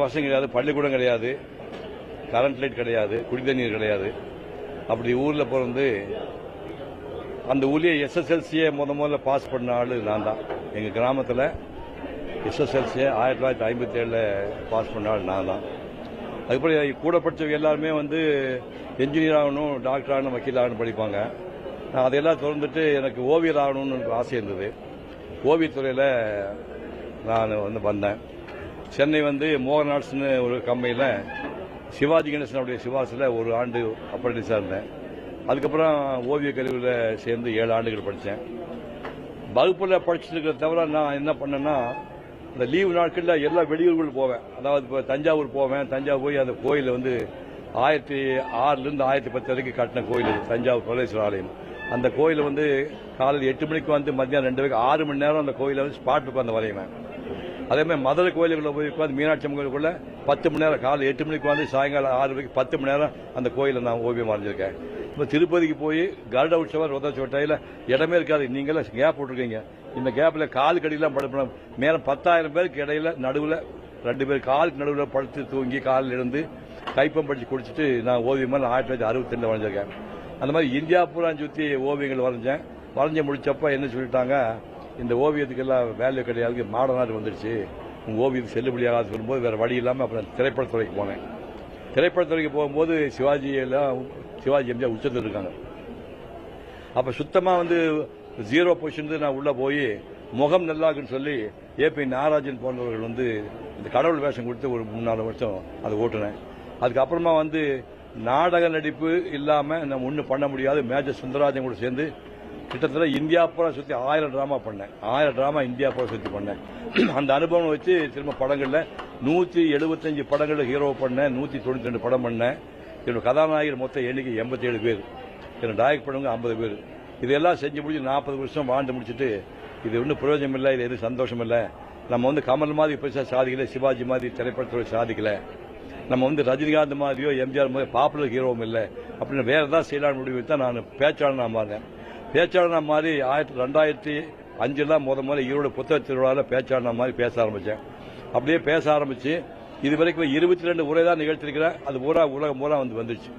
வசதி கிடையாது பள்ளிக்கூடம் கிடையாது கரண்ட் லைட் கிடையாது குடி தண்ணீர் கிடையாது. அப்படி ஊரில் பிறந்து அந்த ஊர்லேயே எஸ்எஸ்எல்சியை முத முதல்ல பாஸ் பண்ண ஆள் நான் தான். எங்கள் கிராமத்தில் எஸ்எஸ்எல்சியை ஆயிரத்தி தொள்ளாயிரத்தி ஐம்பத்தி ஏழில் பாஸ் பண்ண ஆள் நான் தான். அதுபோல் கூட படித்தவங்க எல்லாருமே வந்து என்ஜினியர் ஆகணும் டாக்டர் ஆகணும் வக்கீல் ஆகணும் படிப்பாங்க. நான் அதையெல்லாம் திறந்துட்டு எனக்கு ஓவியர் ஆகணும்னு எனக்கு ஆசை இருந்தது. ஓவியத்துறையில் நான் வந்து வந்தேன். சென்னை வந்து மோகன் ஆர்ட்ஸ்னு ஒரு கம்பெனியில் சிவாஜி கணேசனுடைய சிவாசில் ஒரு ஆண்டு அப்ரண்டிஸாக இருந்தேன் அதுக்கப்புறம் ஓவியக் கல்வியில் சேர்ந்து ஏழு ஆண்டுகள் படித்தேன் வகுப்பில் படிச்சுட்டு இருக்கிறத தவிர நான் என்ன பண்ணேன்னா இந்த லீவு நாட்களில் எல்லா வெளியூர்கள் போவேன். அதாவது இப்போ தஞ்சாவூர் போவேன். தஞ்சாவூர் போய் அந்த கோயில் வந்து ஆயிரத்தி ஆறுலேருந்து ஆயிரத்தி பத்து வரைக்கும் கட்டின கோயில் தஞ்சாவூர் பிரதேஸ்வர ஆலயம் அந்த கோயில் வந்து காலையில் எட்டு மணிக்கு வந்து மத்தியானம் ரெண்டு வரைக்கும் ஆறு மணி நேரம் அந்த கோயிலை வந்து ஸ்பாட் உட்காந்து வரைவேன். அதே மாதிரி மதுரை கோயிலுக்குள்ள போய் உட்காந்து மீனாட்சி அம்மன் கோயிலுக்குள்ள பத்து மணி நேரம் காலை எட்டு மணிக்கு வந்து சாயங்காலம் ஆறு வரைக்கும் பத்து மணி நேரம் அந்த கோயிலில் நான் ஓவியம் வரைஞ்சிருக்கேன். இப்போ திருப்பதிக்கு போய் கருட உற்சவர் ரோத சோட்டையில் இடமே இருக்காது. நீங்களே கேப் விட்டுருக்கீங்க இந்த கேப்பில் கால் கடியெல்லாம் படுப்பணும் மேலே பத்தாயிரம் பேருக்கு இடையில நடுவில் ரெண்டு பேர் காலுக்கு நடுவில் படுத்து தூங்கி காலில் இருந்து கைப்பம் படித்து குடிச்சிட்டு நான் ஓவியமாக ஆயிரத்தி தொள்ளாயிரத்தி அறுபத்தி ரெண்டு வரைஞ்சிருக்கேன். அந்த மாதிரி இந்தியா பூரா சுற்றி ஓவியங்கள் வரைஞ்சேன். வரைஞ்சி முடிச்சப்போ என்ன சொல்லிட்டாங்க? இந்த ஓவியத்துக்கெல்லாம் வேல்யூ கிடையாது மாடர்னாக வந்துடுச்சு. உங்க ஓவியத்துக்கு செல்லுபடியாகாது சொல்லும்போது வேற வழி இல்லாமல் அப்புறம் திரைப்படத்துறைக்கு போனேன். திரைப்படத்துறைக்கு போகும்போது சிவாஜி எல்லாம் சிவாஜி எம்ஜிஆர் உச்சத்தில் இருக்காங்க. அப்ப சுத்தமா வந்து ஜீரோ பொசிஷன் நான் உள்ள போய் முகம் நல்லாக்குன்னு சொல்லி ஏபி நாகராஜன் போன்றவர்கள் வந்து இந்த கடவுள் வேஷம் கொடுத்து ஒரு மூணு நாலு வருஷம் அதை ஓட்டுனேன். அதுக்கப்புறமா வந்து நாடக நடிப்பு இல்லாமல் நம்ம ஒன்றும் பண்ண முடியாது. மேஜர் சுந்தரராஜன் கூட சேர்ந்து கிட்டத்தட்ட இந்தியா பூரா சுற்றி ஆயிரம் ட்ராமா பண்ணேன். ஆயிரம் ட்ராமா இந்தியா பூரா சுற்றி பண்ணேன். அந்த அனுபவம் வச்சு திரும்ப படங்களில் நூற்றி எழுபத்தஞ்சு படங்களில் ஹீரோ பண்ணேன். நூற்றி தொண்ணூற்றி ரெண்டு படம் பண்ணேன். என்னோட கதாநாயகர் மொத்தம் எண்ணிக்கை எண்பத்தி ஏழு பேர். என்னோட டாயக் படங்க ஐம்பது பேர். இதெல்லாம் செஞ்சு முடிச்சு நாற்பது வருஷம் வாழ்ந்து முடிச்சுட்டு இது ஒன்றும் பிரயோஜனம் இல்லை இது எதுவும் சந்தோஷம் இல்லை நம்ம வந்து கமல் மாதிரி பெருசாக சாதிக்கல சிவாஜி மாதிரி திரைப்படத்துறை சாதிக்கல. நம்ம வந்து ரஜினிகாந்த் மாதிரியோ எம்ஜிஆர் மாதிரி பாப்புலர் ஹீரோவும் இல்லை. அப்படின்னு வேறு ஏதாவது செய்யலாம்னு முடிவு தான் நான் பேச்சாளனா மாறினேன் பேச்சாளனா மாதிரி ஆயிரத்தி ரெண்டாயிரத்தி அஞ்சுலாம் முத முதல்ல ஈரோடு புத்தக திருவிழாவில் பேச்சாளனா மாதிரி பேச ஆரம்பித்தேன் அப்படியே பேச ஆரம்பிச்சு இது வரைக்கும் இருபத்தி ரெண்டு உரை தான் நிகழ்த்திருக்கிறேன். அது பூரா உலகம் பூரா வந்து வந்துருச்சு.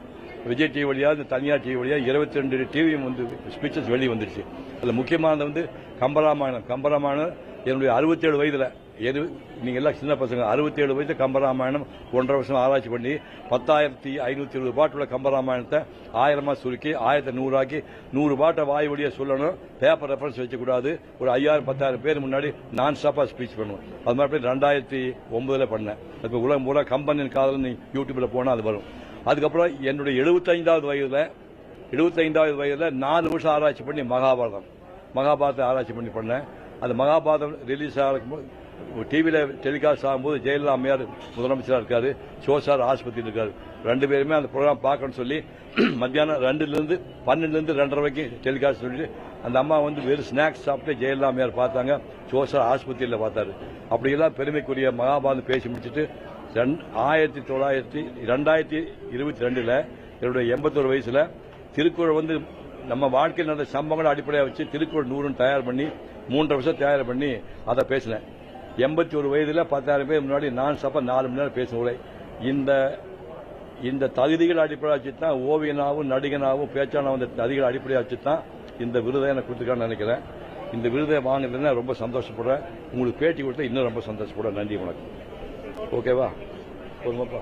விஜய் டிவி வழியாக இந்த தனியார் டிவி வழியாக இருபத்தி ரெண்டு டிவியும் வந்து ஸ்பீச்சஸ் வெளியே வந்துருச்சு. அதில் முக்கியமானது வந்து கம்பராமாயணம். கம்பராமாயணம் என்னுடைய அறுபத்தேழு வயதில் எது? நீங்கள் எல்லாம் சின்ன பசங்க. அறுபத்தேழு வயசு கம்பராமாயணம் ஒன்றரை வருஷம் ஆராய்ச்சி பண்ணி பத்தாயிரத்தி ஐநூற்றி இருபது பாட்டுள்ள கம்பராமாயணத்தை ஆயிரமா சுருக்கி ஆயிரத்தி நூறாக்கி நூறு பாட்டை வாய் வழியாக சொல்லணும் பேப்பர் ரெஃபரன்ஸ் வச்சக்கூடாது ஒரு ஐயாயிரம் பத்தாயிரம் பேர் முன்னாடி நான் ஸ்டாப்பாக ஸ்பீச் பண்ணுவேன் அது மாதிரி ரெண்டாயிரத்தி ஒம்பதில் பண்ணேன். இப்போ உலகம் பூரா கம்பெனியின் காதல் நீ யூடியூப்பில் போனால் அது வரும். அதுக்கப்புறம் என்னுடைய எழுபத்தைந்தாவது வயதில் எழுபத்தைந்தாவது வயதில் நாலு வருஷம் ஆராய்ச்சி பண்ணி மகாபாரதம். மகாபாரதத்தை ஆராய்ச்சி பண்ணி பண்ணேன். அந்த மகாபாரதம் ரிலீஸ் ஆகும்போது டிவியில் டெலிகாஸ்ட் ஆகும்போது ஜெயலலிதா அம்மையார் முதலமைச்சராக இருக்காரு சோசார் ஆஸ்பத்திரியில் இருக்காரு. ரெண்டு பேருமே அந்த ப்ரோக்ராம் பார்க்கணும்னு சொல்லி மத்தியானம் ரெண்டுலேருந்து பன்னெண்டுலேருந்து ரெண்டரை வரைக்கும் டெலிகாஸ்ட் சொல்லிட்டு அந்த அம்மா வந்து வெறும் ஸ்நாக்ஸ் சாப்பிட்டு ஜெயலலிதா அம்மையார் பார்த்தாங்க சிவசார் ஆஸ்பத்திரியில் பார்த்தாரு. அப்படியெல்லாம் பெருமைக்குரிய மகாபாரதம் பேசி முடிச்சுட்டு ரெண் ஆயிரத்தி தொள்ளாயிரத்தி ரெண்டாயிரத்தி இருபத்தி ரெண்டில் என்னுடைய எண்பத்தொரு வயசில் திருக்குறள் வந்து நம்ம வாழ்க்கையில் நடந்த சம்பவங்களை அடிப்படையாக வச்சு திருக்குறள் நூறுன்னு தயார் பண்ணி மூன்றரை வருஷம் தயார் பண்ணி அதை பேசினேன். எண்பத்தி ஒரு வயதில் பத்தாயிரம் பேர் முன்னாடி நான் சப்பா நாலு மணி நேரம் பேசும் உரை இந்த இந்த தகுதிகள் அடிப்படையாக வச்சு தான் ஓவியனாகவும் நடிகனாகவும் பேச்சானாகவும் இந்த தகுதிகள் அடிப்படையாக வச்சு தான் இந்த விருதை எனக்கு கொடுத்துருக்கான்னு நினைக்கிறேன். இந்த விருதை வாங்குறதுன்னா ரொம்ப சந்தோஷப்படுறேன். உங்களுக்கு பேட்டி கொடுத்தா இன்னும் ரொம்ப சந்தோஷப்படுறேன். நன்றி வணக்கம். ஓகேவா? போதுமாப்பா